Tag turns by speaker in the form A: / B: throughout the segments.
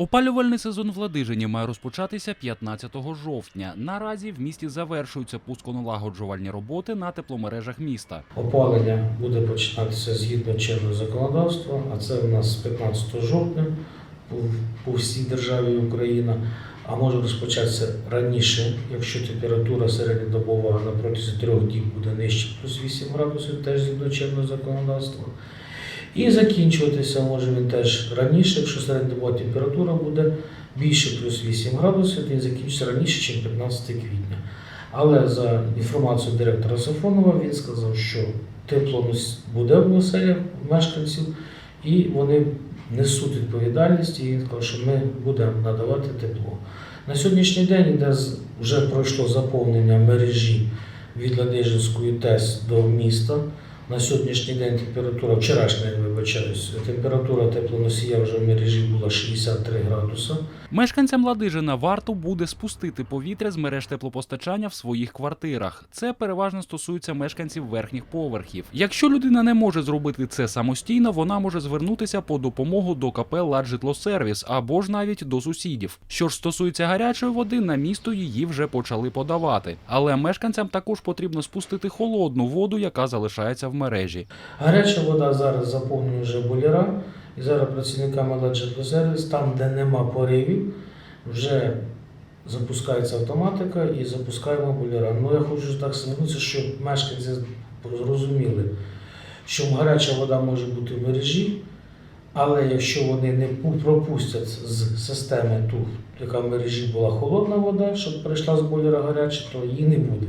A: Опалювальний сезон в Ладижині має розпочатися 15 жовтня. Наразі в місті завершуються пусконалагоджувальні роботи на тепломережах міста.
B: Опалення буде починатися згідно чинного законодавства, а це у нас 15 жовтня по, по всій державі Україна, а може розпочатися раніше, якщо температура середньодобова на протязі трьох діб буде нижче плюс 8 градусів, теж згідно чинного законодавства. І закінчуватися може він теж раніше, якщо середньодобова температура буде більше плюс 8 градусів, він закінчиться раніше, ніж 15 квітня. Але за інформацією директора Сафонова він сказав, що тепло буде в оселях мешканців, і вони несуть відповідальність, і він сказав, що ми будемо надавати тепло. На сьогоднішній день іде з- вже пройшло заповнення мережі від Ладижинської ТЕС до міста. На сьогоднішній день температура, вчорашня, я вибачаюсь, температура теплоносія вже в мережі була 63 градуса.
A: Мешканцям Ладижина варто буде спустити повітря з мереж теплопостачання в своїх квартирах. Це переважно стосується мешканців верхніх поверхів. Якщо людина не може зробити це самостійно, вона може звернутися по допомогу до КП «Ладжитлосервіс» або ж навіть до сусідів. Що ж стосується гарячої води, на місто її вже почали подавати. Але мешканцям також потрібно спустити холодну воду, яка залишається в мережі.
B: Гаряча вода зараз вже бойлера, і зараз працівниками Ладжетлосервіс, там, де нема поривів, вже запускається автоматика і запускаємо бойлера. Ну я хочу так звернутися, щоб мешканці зрозуміли, що гаряча вода може бути в мережі, але якщо вони не пропустять з системи ту, яка в мережі була холодна вода, щоб прийшла з бойлера гаряча, то її не буде.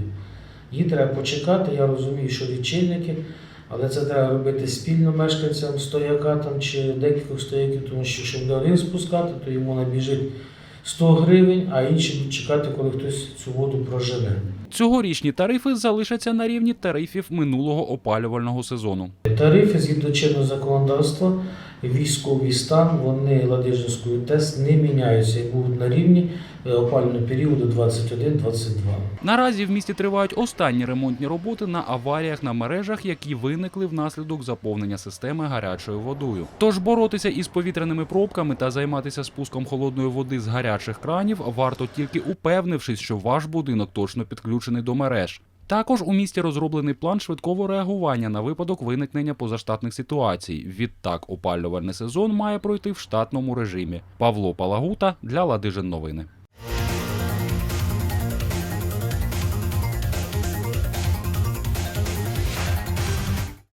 B: Її треба почекати. Я розумію, що лічильники, але це треба робити спільно мешканцям стояка там чи декількох стояків, тому що щоб не спускати, то йому набіжить 100 гривень, а інші будуть чекати, коли хтось цю воду прожене.
A: Цьогорічні тарифи залишаться на рівні тарифів минулого опалювального сезону.
B: Тарифи згідно чинного законодавства, військовий стан, вони Ладижинською ТЕС не міняються і будуть на рівні е, опалювального періоду 21-22.
A: Наразі в місті тривають останні ремонтні роботи на аваріях на мережах, які виникли внаслідок заповнення системи гарячою водою. Тож боротися із повітряними пробками та займатися спуском холодної води з гарячих кранів варто тільки упевнившись, що ваш будинок точно підключений до мереж. Також у місті розроблений план швидкого реагування на випадок виникнення позаштатних ситуацій. Відтак опалювальний сезон має пройти в штатному режимі. Павло Палагута для Ладижин новини.